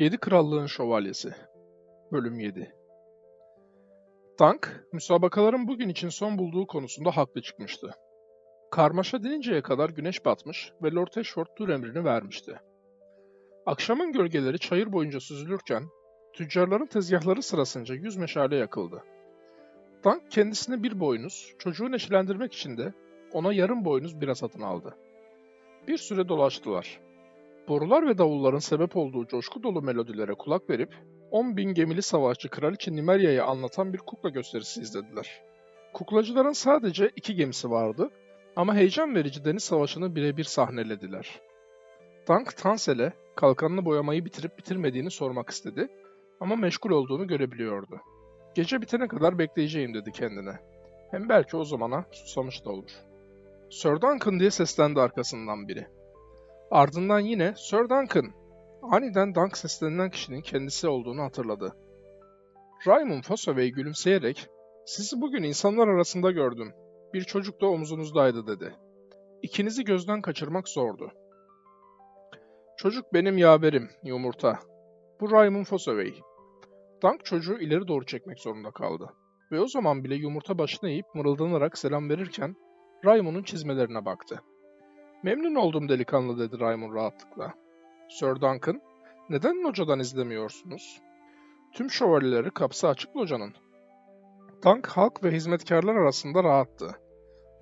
Yedi Krallığın Şövalyesi Bölüm 7 Dunk, müsabakaların bugün için son bulduğu konusunda haklı çıkmıştı. Karmaşa dininceye kadar güneş batmış ve Lord Ashford dur emrini vermişti. Akşamın gölgeleri çayır boyunca süzülürken, tüccarların tezgahları sırasınca yüz meşale yakıldı. Dunk kendisine bir boynuz, çocuğu neşelendirmek için de ona yarım boynuz bira satın aldı. Bir süre dolaştılar. Borular ve davulların sebep olduğu coşku dolu melodilere kulak verip 10 bin gemili savaşçı Kraliçe Nimeria'yı anlatan bir kukla gösterisi izlediler. Kuklacıların sadece iki gemisi vardı ama heyecan verici deniz savaşını birebir sahnelediler. Dunk Tansel'e kalkanını boyamayı bitirip bitirmediğini sormak istedi ama meşgul olduğunu görebiliyordu. Gece bitene kadar bekleyeceğim dedi kendine. Hem belki o zamana susamış da olur. Sir Duncan diye seslendi arkasından biri. Ardından yine Sir Duncan. Aniden Dunk seslenilen kişinin kendisi olduğunu hatırladı. Raymond Fossoway gülümseyerek ''Sizi bugün insanlar arasında gördüm. Bir çocuk da omuzunuzdaydı.'' dedi. İkinizi gözden kaçırmak zordu. Çocuk benim yaverim, yumurta. Bu Raymond Fossoway. Dunk çocuğu ileri doğru çekmek zorunda kaldı. Ve o zaman bile yumurta başını eğip mırıldanarak selam verirken Raymond'un çizmelerine baktı. Memnun oldum delikanlı dedi Raymond rahatlıkla. Sir Duncan, neden locadan izlemiyorsunuz? Tüm şövalyeleri kapısı açık locanın. Dunk halk ve hizmetkarlar arasında rahattı.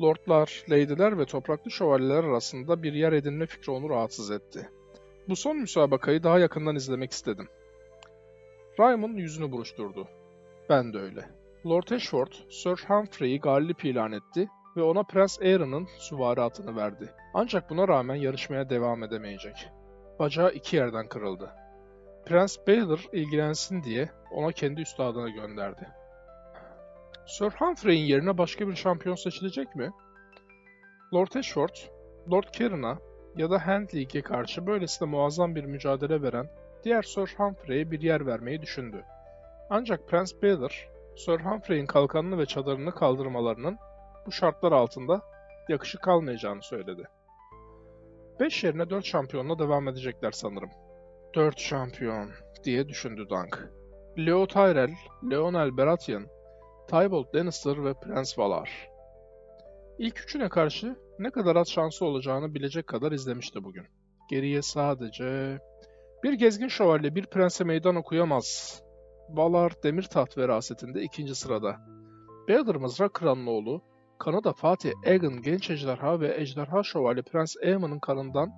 Lordlar, leydiler ve topraklı şövalyeler arasında bir yer edinme fikri onu rahatsız etti. Bu son müsabakayı daha yakından izlemek istedim. Raymond yüzünü buruşturdu. Ben de öyle. Lord Ashford, Sir Humphrey'i galip ilan etti ve ona Prens Aaron'ın süvari atını verdi. Ancak buna rağmen yarışmaya devam edemeyecek. Bacağı iki yerden kırıldı. Prens Baylor ilgilensin diye ona kendi üstadına gönderdi. Sir Humphrey'in yerine başka bir şampiyon seçilecek mi? Lord Ashford, Lord Cairn'a ya da Handley'e karşı böylesine muazzam bir mücadele veren diğer Sir Humphrey'e bir yer vermeyi düşündü. Ancak Prens Baylor, Sir Humphrey'in kalkanını ve çadırını kaldırmalarının bu şartlar altında yakışık kalmayacağını söyledi. 5 yerine 4 şampiyonla devam edecekler sanırım. 4 şampiyon diye düşündü Dunk. Leo Tyrell, Leonel Baratheon, Tybolt Lannister ve Prens Valar. İlk üçüne karşı ne kadar az şansı olacağını bilecek kadar izlemişti bugün. Geriye sadece... Bir gezgin şövalye bir prense meydan okuyamaz. Valar demir taht verasetinde ikinci sırada. Baelor Mızrak Kral'ın oğlu, Kanada Fatih Aegon genç ejderha ve ejderha şövalye Prens Aemon'un kanından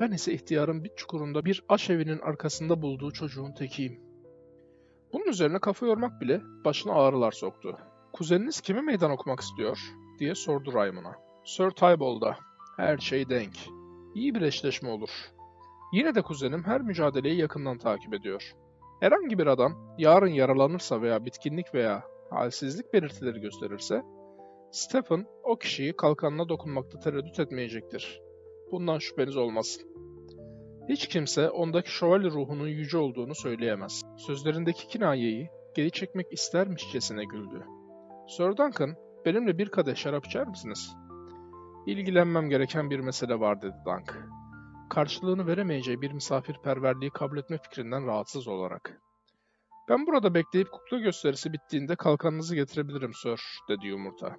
ben ise ihtiyarın bir çukurunda bir aşevinin arkasında bulduğu çocuğun tekiyim. Bunun üzerine kafa yormak bile başına ağrılar soktu. Kuzeniniz kimi meydan okumak istiyor? diye sordu Raymond'a. Sir Tybalt'a. Her şey denk. İyi bir eşleşme olur. Yine de kuzenim her mücadeleyi yakından takip ediyor. Herhangi bir adam yarın yaralanırsa veya bitkinlik veya halsizlik belirtileri gösterirse Stephen o kişiyi kalkanına dokunmakta tereddüt etmeyecektir. Bundan şüpheniz olmasın. Hiç kimse ondaki şövalye ruhunun yüce olduğunu söyleyemez. Sözlerindeki kinayeyi geri çekmek istermişçesine güldü. Sir Duncan, benimle bir kadeh şarap içer misiniz? İlgilenmem gereken bir mesele var dedi Dunk. Karşılığını veremeyeceği bir misafirperverliği kabul etme fikrinden rahatsız olarak. Ben burada bekleyip kukla gösterisi bittiğinde kalkanınızı getirebilirim Sir, dedi yumurta.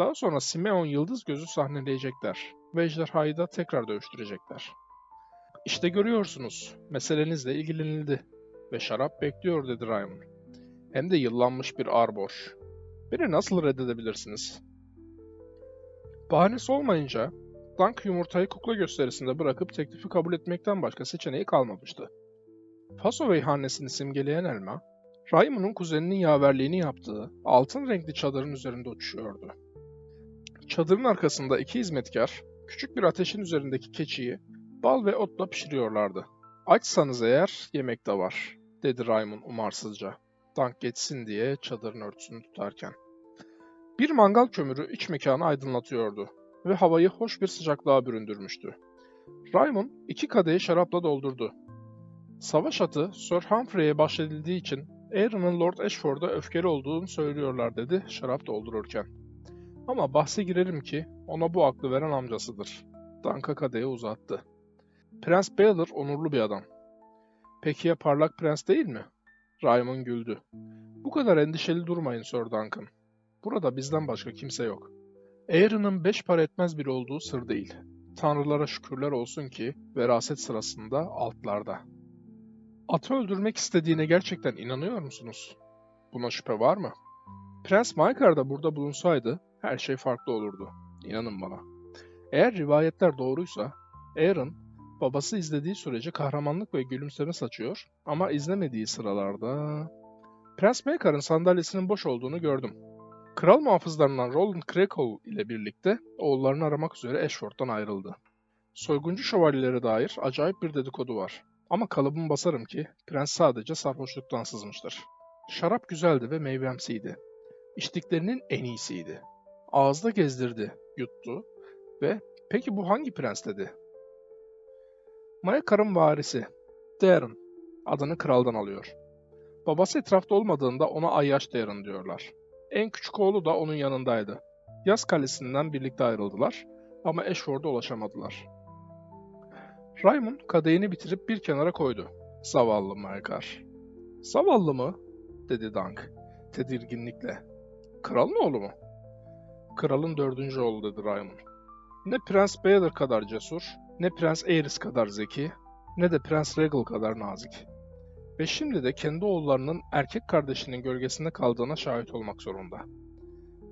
Daha sonra Simeon Yıldız Gözü sahneleyecekler ve Ejderha'yı da tekrar dövüştürecekler. İşte görüyorsunuz, meselenizle ilgilenildi ve şarap bekliyor dedi Raymond. Hem de yıllanmış bir arbor. Beni nasıl reddedebilirsiniz? Bahanesi olmayınca, Dunk yumurtayı kukla gösterisinde bırakıp teklifi kabul etmekten başka seçeneği kalmamıştı. Fasoway hanesini simgeleyen elma, Raymond'un kuzeninin yaverliğini yaptığı altın renkli çadırın üzerinde uçuşuyordu. Çadırın arkasında iki hizmetkar, küçük bir ateşin üzerindeki keçiyi bal ve otla pişiriyorlardı. Açsanız eğer yemek de var, dedi Raymond umarsızca. Dank geçsin diye çadırın örtüsünü tutarken. Bir mangal kömürü iç mekanı aydınlatıyordu ve havayı hoş bir sıcaklığa büründürmüştü. Raymond iki kadehi şarapla doldurdu. Savaş atı Sir Humphrey'e bahşedildiği için Aaron'ın Lord Ashford'a öfkeli olduğunu söylüyorlar dedi şarap doldururken. Ama bahse girerim ki ona bu aklı veren amcasıdır. Danka kadehi uzattı. Prens Baelor onurlu bir adam. Peki ya parlak prens değil mi? Raymond güldü. Bu kadar endişeli durmayın Sir Duncan. Burada bizden başka kimse yok. Aaron'ın beş para etmez biri olduğu sır değil. Tanrılara şükürler olsun ki veraset sırasında altlarda. Atı öldürmek istediğine gerçekten inanıyor musunuz? Buna şüphe var mı? Prens Maekar da burada bulunsaydı her şey farklı olurdu. İnanın bana. Eğer rivayetler doğruysa, Aaron babası izlediği sürece kahramanlık ve gülümseme saçıyor ama izlemediği sıralarda... Prens Maekar'ın sandalyesinin boş olduğunu gördüm. Kral muhafızlarından Roland Crackle ile birlikte oğullarını aramak üzere Ashford'dan ayrıldı. Soyguncu şövalyelere dair acayip bir dedikodu var. Ama kalıbımı basarım ki prens sadece sarhoşluktan sızmıştır. Şarap güzeldi ve meyvemsiydi. İçtiklerinin en iyisiydi. Ağızda gezdirdi, yuttu ve peki bu hangi prens dedi. Maekar'ın varisi, Darren, adını kraldan alıyor. Babası etrafta olmadığında ona Ayyaş Darren diyorlar. En küçük oğlu da onun yanındaydı. Yaz kalesinden birlikte ayrıldılar ama Ashford'a ulaşamadılar. Raymond kadehini bitirip bir kenara koydu. Zavallı Maekar. Zavallı mı? dedi Dunk tedirginlikle. Kralın oğlu mu? Kralın dördüncü oğlu dedi Raymond. Ne Prens Baelor kadar cesur, ne Prens Aerys kadar zeki, ne de Prens Regal kadar nazik. Ve şimdi de kendi oğullarının erkek kardeşinin gölgesinde kaldığına şahit olmak zorunda.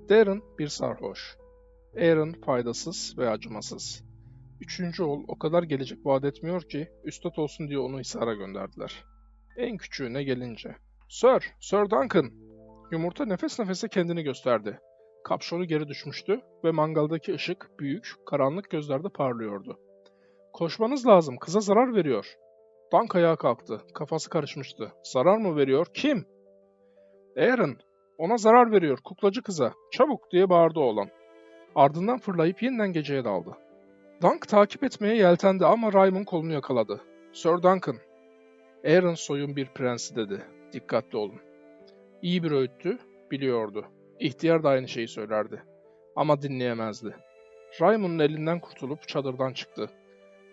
Darren bir sarhoş. Aaron faydasız ve acımasız. Üçüncü oğul o kadar gelecek vaat etmiyor ki üstad olsun diye onu Hisar'a gönderdiler. En küçüğüne gelince. Sir, Sir Duncan! Yumurta nefes nefese kendini gösterdi. Kapşonu geri düşmüştü ve mangaldaki ışık büyük, karanlık gözlerde parlıyordu. Koşmanız lazım, kıza zarar veriyor. Dank ayağa kalktı, kafası karışmıştı. Zarar mı veriyor? Kim? Aaron, ona zarar veriyor, kuklacı kıza. Çabuk diye bağırdı oğlan. Ardından fırlayıp yeniden geceye daldı. Dunk takip etmeye yeltendi ama Raymond kolunu yakaladı. Sir Duncan, Aaron soyun bir prensi dedi. Dikkatli olun. İyi bir öğüttü, biliyordu. İhtiyar da aynı şeyi söylerdi. Ama dinleyemezdi. Raymond'un elinden kurtulup çadırdan çıktı.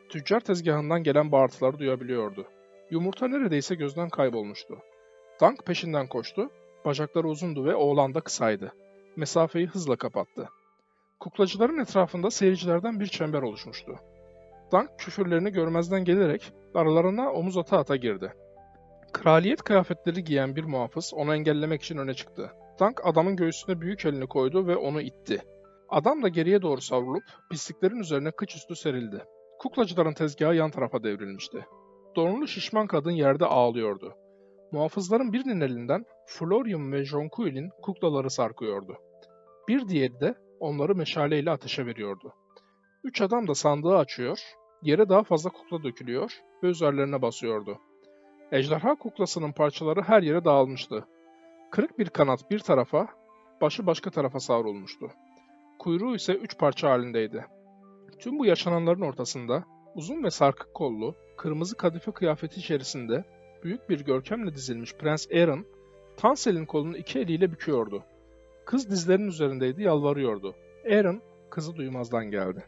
Tüccar tezgahından gelen bağırtıları duyabiliyordu. Yumurta neredeyse gözden kaybolmuştu. Dunk peşinden koştu, bacakları uzundu ve oğlan da kısaydı. Mesafeyi hızla kapattı. Kuklacıların etrafında seyircilerden bir çember oluşmuştu. Dunk küfürlerini görmezden gelerek aralarına omuz ata ata girdi. Kraliyet kıyafetleri giyen bir muhafız onu engellemek için öne çıktı. Dunk adamın göğsüne büyük elini koydu ve onu itti. Adam da geriye doğru savrulup pisliklerin üzerine kıçüstü serildi. Kuklacıların tezgahı yan tarafa devrilmişti. Donlu şişman kadın yerde ağlıyordu. Muhafızların birinin elinden Florium ve Jonquil'in kuklaları sarkıyordu. Bir diğeri de onları meşaleyle ateşe veriyordu. Üç adam da sandığı açıyor, yere daha fazla kukla dökülüyor ve üzerlerine basıyordu. Ejderha kuklasının parçaları her yere dağılmıştı. Kırık bir kanat bir tarafa, başı başka tarafa savrulmuştu. Kuyruğu ise üç parça halindeydi. Tüm bu yaşananların ortasında uzun ve sarkık kollu, kırmızı kadife kıyafeti içerisinde büyük bir görkemle dizilmiş Prens Aaron, Tansel'in kolunu iki eliyle büküyordu. Kız dizlerinin üzerindeydi, yalvarıyordu. Aaron, kızı duymazdan geldi.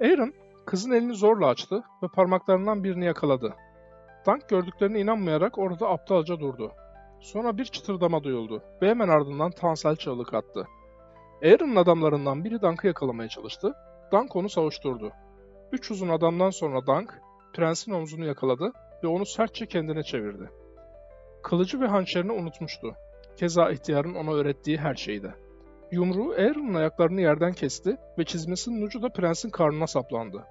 Aaron, kızın elini zorla açtı ve parmaklarından birini yakaladı. Tank gördüklerine inanmayarak orada aptalca durdu. Sonra bir çıtırdama duyuldu ve hemen ardından Tansel çığlık attı. Aaron'ın adamlarından biri Dunk'ı yakalamaya çalıştı. Dunk onu savuşturdu. Üç uzun adamdan sonra Dunk, prensin omzunu yakaladı ve onu sertçe kendine çevirdi. Kılıcı ve hançerini unutmuştu. Keza ihtiyarın ona öğrettiği her şeyde. Yumruğu Aaron'ın ayaklarını yerden kesti ve çizmesinin ucu da prensin karnına saplandı.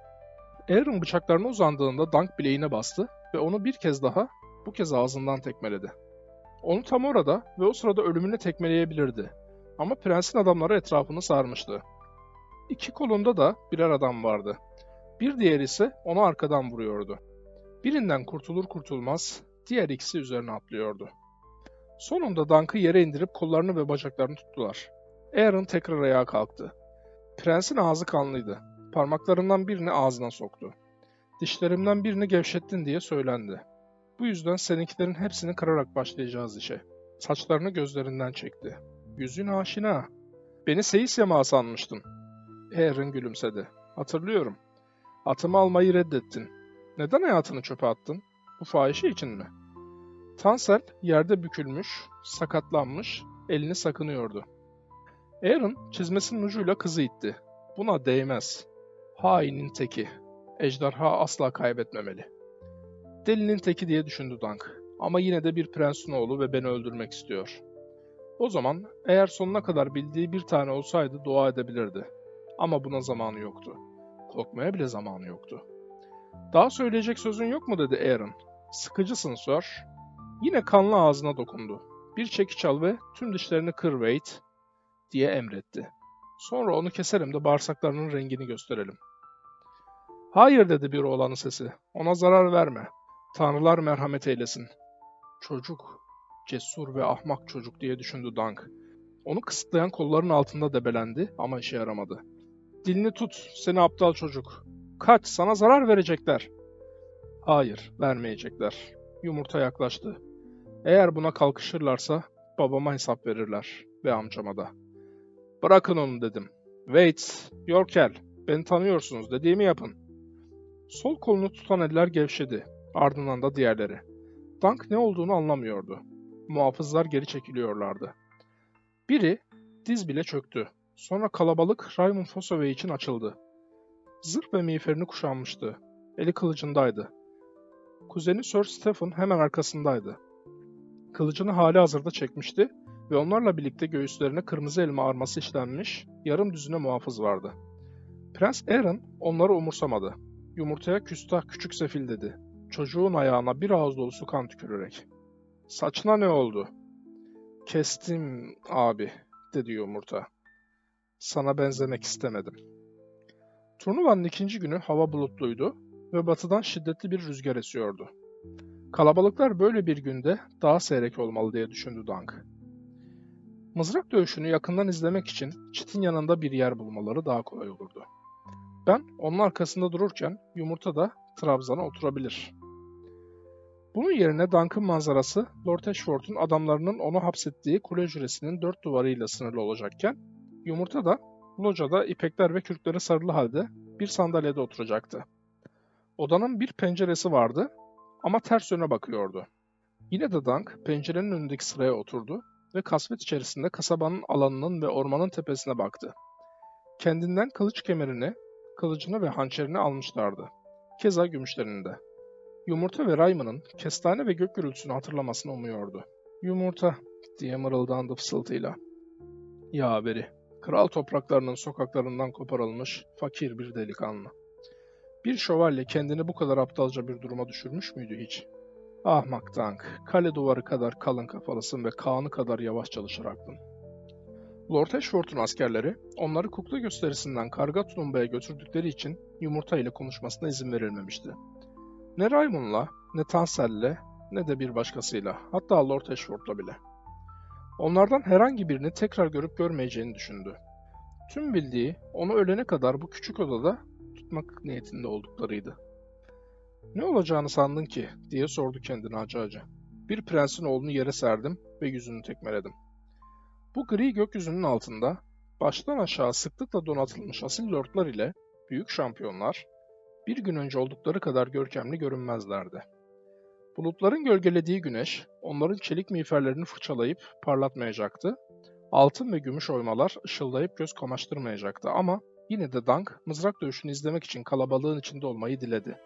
Aaron bıçaklarına uzandığında Dunk bileğine bastı ve onu bir kez daha, bu kez ağzından tekmeledi. Onu tam orada ve o sırada ölümüne tekmeleyebilirdi. Ama prensin adamları etrafını sarmıştı. İki kolunda da birer adam vardı. Bir diğeri ise onu arkadan vuruyordu. Birinden kurtulur kurtulmaz diğer ikisi üzerine atlıyordu. Sonunda Dunk'ı yere indirip kollarını ve bacaklarını tuttular. Aaron tekrar ayağa kalktı. Prensin ağzı kanlıydı. Parmaklarından birini ağzına soktu. Dişlerimden birini gevşettin diye söylendi. Bu yüzden seninkilerin hepsini kırarak başlayacağız işe. Saçlarını gözlerinden çekti. Yüzün aşina. Beni seyis yamağı sanmıştın. Aaron gülümsedi. Hatırlıyorum. Atımı almayı reddettin. Neden hayatını çöpe attın? Bu fahişe için mi? Tansel yerde bükülmüş, sakatlanmış, elini sakınıyordu. Aaron çizmesinin ucuyla kızı itti. Buna değmez. Hainin teki. Ejderha asla kaybetmemeli. Delinin teki diye düşündü Dank. Ama yine de bir prensin oğlu ve beni öldürmek istiyor. O zaman eğer sonuna kadar bildiği bir tane olsaydı dua edebilirdi. Ama buna zamanı yoktu. Korkmaya bile zamanı yoktu. Daha söyleyecek sözün yok mu dedi Aaron. Sıkıcısın Sir. Yine kanlı ağzına dokundu. Bir çekiç al ve tüm dişlerini kır Wade diye emretti. Sonra onu keselim de bağırsaklarının rengini gösterelim. Hayır dedi bir oğlanın sesi. Ona zarar verme. Tanrılar merhamet eylesin. Çocuk. Cesur ve ahmak çocuk diye düşündü Dank. Onu kısıtlayan kolların altında debelendi ama işe yaramadı. Dilini tut, seni aptal çocuk. Kaç, sana zarar verecekler. Hayır, vermeyecekler. Yumurta yaklaştı. Eğer buna kalkışırlarsa babama hesap verirler ve amcama da. Bırakın onu dedim. Wait, Yorkel, beni tanıyorsunuz dediğimi yapın. Sol kolunu tutan eller gevşedi. Ardından da diğerleri. Dank ne olduğunu anlamıyordu. Muhafızlar geri çekiliyorlardı. Biri diz bile çöktü. Sonra kalabalık Raymond Fossoway için açıldı. Zırh ve miğferini kuşanmıştı. Eli kılıcındaydı. Kuzeni Sir Stephen hemen arkasındaydı. Kılıcını hali hazırda çekmişti ve onlarla birlikte göğüslerine kırmızı elma arması işlenmiş yarım düzine muhafız vardı. Prens Aaron onları umursamadı. Yumurtaya küstah küçük sefil dedi. Çocuğun ayağına bir ağız dolusu kan tükürerek. Saçına ne oldu? Kestim abi, dedi yumurta. Sana benzemek istemedim. Turnuvanın ikinci günü hava bulutluydu ve batıdan şiddetli bir rüzgar esiyordu. Kalabalıklar böyle bir günde daha seyrek olmalı diye düşündü Dank. Mızrak dövüşünü yakından izlemek için çitin yanında bir yer bulmaları daha kolay olurdu. Ben onun arkasında dururken yumurta da Trabzan'a oturabilir. Bunun yerine Dunk'ın manzarası Lord Ashford'un adamlarının onu hapsettiği kule jüresinin dört duvarıyla sınırlı olacakken, yumurta da locada ipekler ve kürkleri sarılı halde bir sandalyede oturacaktı. Odanın bir penceresi vardı ama ters yöne bakıyordu. Yine de Dunk pencerenin önündeki sıraya oturdu ve kasvet içerisinde kasabanın alanının ve ormanın tepesine baktı. Kendinden kılıç kemerini, kılıcını ve hançerini almışlardı. Keza gümüşlerini de. Yumurta ve Rayman'ın kestane ve gök gürültüsünü hatırlamasını umuyordu. Yumurta diye mırıldandı fısıltıyla. Ya haberi, kral topraklarının sokaklarından koparılmış fakir bir delikanlı. Bir şövalye kendini bu kadar aptalca bir duruma düşürmüş müydü hiç? Ahmak Tank, kale duvarı kadar kalın kafalısın ve Kaan'ı kadar yavaş çalışır aklın. Lord Ashford'un askerleri onları kukla gösterisinden karga tulumbaya götürdükleri için yumurta ile konuşmasına izin verilmemişti. Ne Raymond'la, ne Tansel'le, ne de bir başkasıyla, hatta Lord Ashford'la bile. Onlardan herhangi birini tekrar görüp görmeyeceğini düşündü. Tüm bildiği onu ölene kadar bu küçük odada tutmak niyetinde olduklarıydı. Ne olacağını sandın ki diye sordu kendine acı acı. Bir prensin oğlunu yere serdim ve yüzünü tekmeledim. Bu gri gökyüzünün altında baştan aşağı sıklıkla donatılmış asil lordlar ile büyük şampiyonlar bir gün önce oldukları kadar görkemli görünmezlerdi. Bulutların gölgelediği güneş onların çelik miğferlerini fırçalayıp parlatmayacaktı. Altın ve gümüş oymalar ışıldayıp göz kamaştırmayacaktı ama yine de Dank mızrak dövüşünü izlemek için kalabalığın içinde olmayı diledi.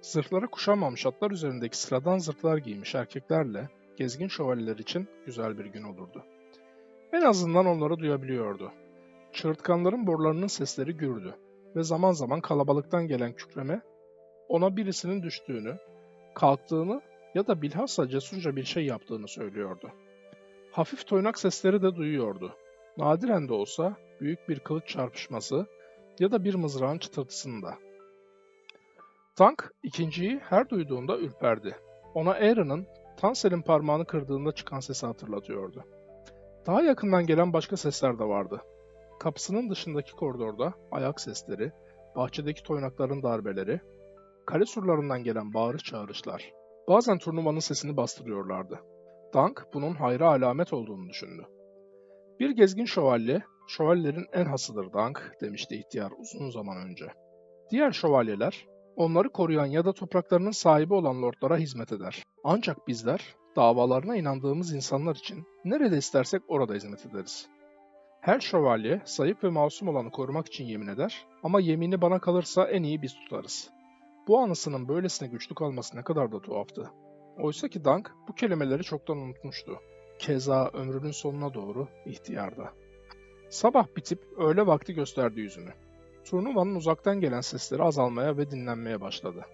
Zırhları kuşanmamış atlar üzerindeki sıradan zırhlar giymiş erkeklerle gezgin şövalyeler için güzel bir gün olurdu. En azından onları duyabiliyordu. Çığırtkanların borularının sesleri gürdü ve zaman zaman kalabalıktan gelen kükreme ona birisinin düştüğünü, kalktığını ya da bilhassa cesurca bir şey yaptığını söylüyordu. Hafif toynak sesleri de duyuyordu. Nadiren de olsa büyük bir kılıç çarpışması ya da bir mızrağın çıtırtısını da. Tank ikinciyi her duyduğunda ürperdi. Ona Aaron'ın Tansel'in parmağını kırdığında çıkan sesi hatırlatıyordu. Daha yakından gelen başka sesler de vardı. Kapısının dışındaki koridorda ayak sesleri, bahçedeki toynakların darbeleri, kale surlarından gelen bağırış çağrışlar. Bazen turnuvanın sesini bastırıyorlardı. Dank bunun hayra alamet olduğunu düşündü. Bir gezgin şövalye, şövalyelerin en hasıdır Dank demişti ihtiyar uzun zaman önce. Diğer şövalyeler, Onları koruyan ya da topraklarının sahibi olan lordlara hizmet eder. Ancak bizler, davalarına inandığımız insanlar için nerede istersek orada hizmet ederiz. Her şövalye, zayıf ve masum olanı korumak için yemin eder ama yemini bana kalırsa en iyi biz tutarız. Bu anısının böylesine güçlü kalması ne kadar da tuhaftı. Oysa ki Dunk bu kelimeleri çoktan unutmuştu. Keza ömrünün sonuna doğru ihtiyarda. Sabah bitip öğle vakti gösterdi yüzünü. Turnuvanın uzaktan gelen sesleri azalmaya ve dinlenmeye başladı.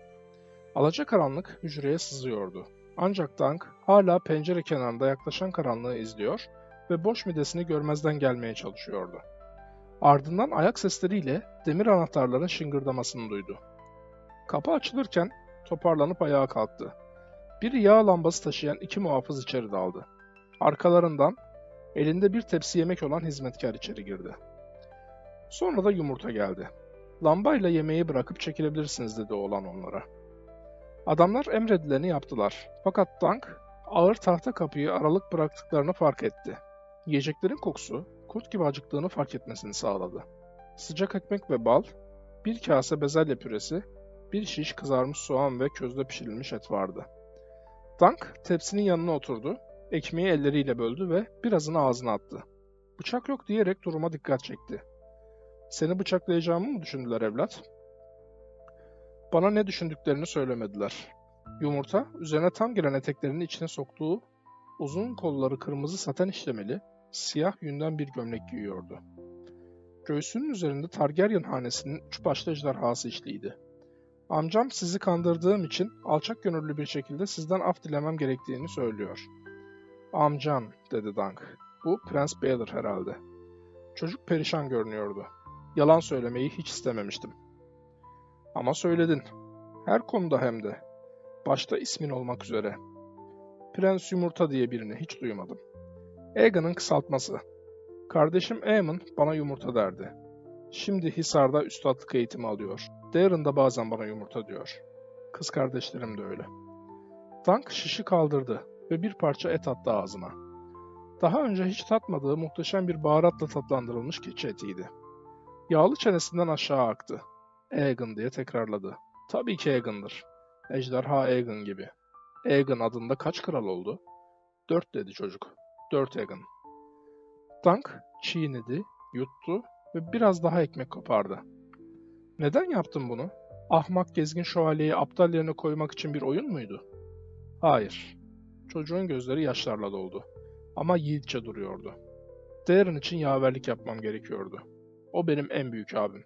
Alacakaranlık hücreye sızıyordu. Ancak Dunk hala pencere kenarında yaklaşan karanlığı izliyor ve boş midesini görmezden gelmeye çalışıyordu. Ardından ayak sesleriyle demir anahtarların şıngırdamasını duydu. Kapı açılırken toparlanıp ayağa kalktı. Bir yağ lambası taşıyan iki muhafız içeri daldı. Arkalarından elinde bir tepsi yemek olan hizmetkar içeri girdi. Sonra da yumurta geldi. Lambayla yemeği bırakıp çekilebilirsiniz dedi oğlan onlara. Adamlar emredileni yaptılar. Fakat Dunk ağır tahta kapıyı aralık bıraktıklarını fark etti. Yiyeceklerin kokusu kurt gibi acıktığını fark etmesini sağladı. Sıcak ekmek ve bal, bir kase bezelye püresi, bir şiş kızarmış soğan ve közde pişirilmiş et vardı. Dunk tepsinin yanına oturdu, ekmeği elleriyle böldü ve birazını ağzına attı. Bıçak yok diyerek duruma dikkat çekti. Seni bıçaklayacağımı mı düşündüler evlat? Bana ne düşündüklerini söylemediler. Yumurta, üzerine tam giren eteklerinin içine soktuğu uzun kolları kırmızı saten işlemeli, siyah yünden bir gömlek giyiyordu. Göğsünün üzerinde Targaryen hanesinin üç başlı ejderhası işliydi. Amcam sizi kandırdığım için alçak gönüllü bir şekilde sizden af dilemem gerektiğini söylüyor. Amcan, dedi Dunk. Bu Prens Baelor herhalde. Çocuk perişan görünüyordu. Yalan söylemeyi hiç istememiştim. Ama söyledin. Her konuda hem de. Başta ismin olmak üzere. Prens Yumurta diye birini hiç duymadım. Aegon'un kısaltması. Kardeşim Aemon bana yumurta derdi. Şimdi Hisar'da üstadlık eğitimi alıyor. Darren da bazen bana yumurta diyor. Kız kardeşlerim de öyle. Dunk şişi kaldırdı ve bir parça et attı ağzına. Daha önce hiç tatmadığı muhteşem bir baharatla tatlandırılmış keçi etiydi. Yağlı çenesinden aşağı aktı. Aegon diye tekrarladı. Tabii ki Aegon'dır. Ejderha Aegon gibi. Aegon adında kaç kral oldu? Dört dedi çocuk. Dört Aegon. Dunk çiğnedi, yuttu ve biraz daha ekmek kopardı. Neden yaptın bunu? Ahmak gezgin şövalyeyi aptal yerine koymak için bir oyun muydu? Hayır. Çocuğun gözleri yaşlarla doldu. Ama yiğitçe duruyordu. Darren için yaverlik yapmam gerekiyordu. O benim en büyük abim.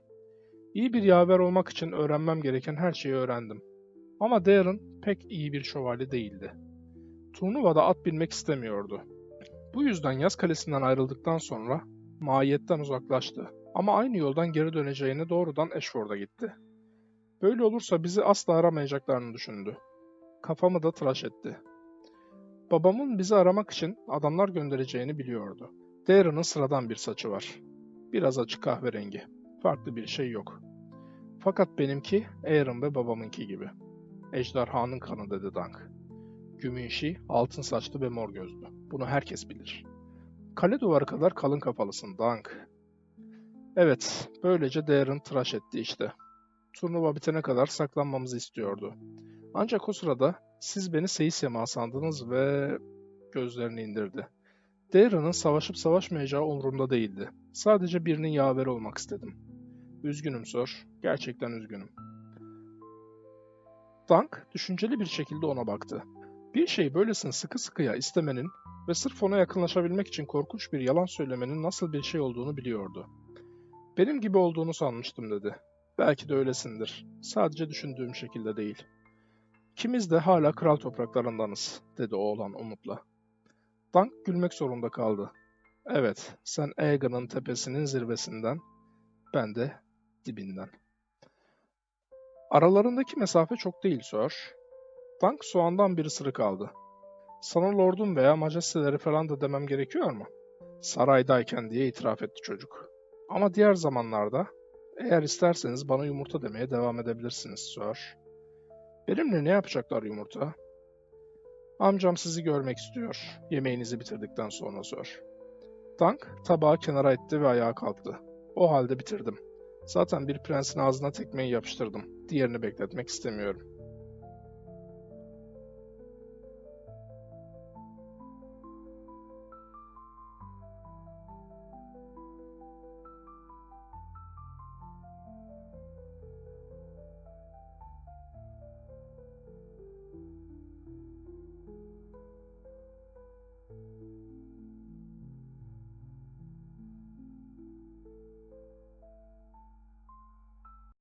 İyi bir yaver olmak için öğrenmem gereken her şeyi öğrendim. Ama Darren pek iyi bir şövalye değildi. Turnuvada at binmek istemiyordu. Bu yüzden yaz kalesinden ayrıldıktan sonra mahiyetten uzaklaştı. Ama aynı yoldan geri döneceğine doğrudan Ashford'a gitti. Böyle olursa bizi asla aramayacaklarını düşündü. Kafamı da tıraş etti. Babamın bizi aramak için adamlar göndereceğini biliyordu. Darren'ın sıradan bir saçı var. Biraz açık kahverengi. Farklı bir şey yok. Fakat benimki Aaron ve babamınki gibi. Ejderhanın kanı dedi Dunk. Gümüşi, altın saçlı ve mor gözlü. Bunu herkes bilir. Kale duvarı kadar kalın kafalısın Dunk. Evet, böylece Darren tıraş etti işte. Turnuva bitene kadar saklanmamızı istiyordu. Ancak o sırada siz beni Seyis Yamağı sandınız ve gözlerini indirdi. Darren'ın savaşıp savaşmayacağı umurumda değildi. Sadece birinin yaveri olmak istedim. Üzgünüm Sir. Gerçekten üzgünüm. Dunk düşünceli bir şekilde ona baktı. Bir şeyi böylesine sıkı sıkıya istemenin ve sırf ona yakınlaşabilmek için korkunç bir yalan söylemenin nasıl bir şey olduğunu biliyordu. Benim gibi olduğunu sanmıştım dedi. Belki de öylesindir. Sadece düşündüğüm şekilde değil. İkimiz de hala kral topraklarındanız, dedi oğlan umutla. Dunk gülmek zorunda kaldı. Evet, sen Aegon'un tepesinin zirvesinden, ben de dibinden. Aralarındaki mesafe çok değil Sir. Dunk soğandan bir ısırık aldı. Sana lordum veya majesteleri falan da demem gerekiyor mu? Saraydayken diye itiraf etti çocuk. Ama diğer zamanlarda, eğer isterseniz bana yumurta demeye devam edebilirsiniz Sir. Benimle ne yapacaklar yumurta? Amcam sizi görmek istiyor. Yemeğinizi bitirdikten sonra Sir. Dunk tabağı kenara etti ve ayağa kalktı. O halde bitirdim. Zaten bir prensin ağzına tekmeyi yapıştırdım. Diğerini bekletmek istemiyorum.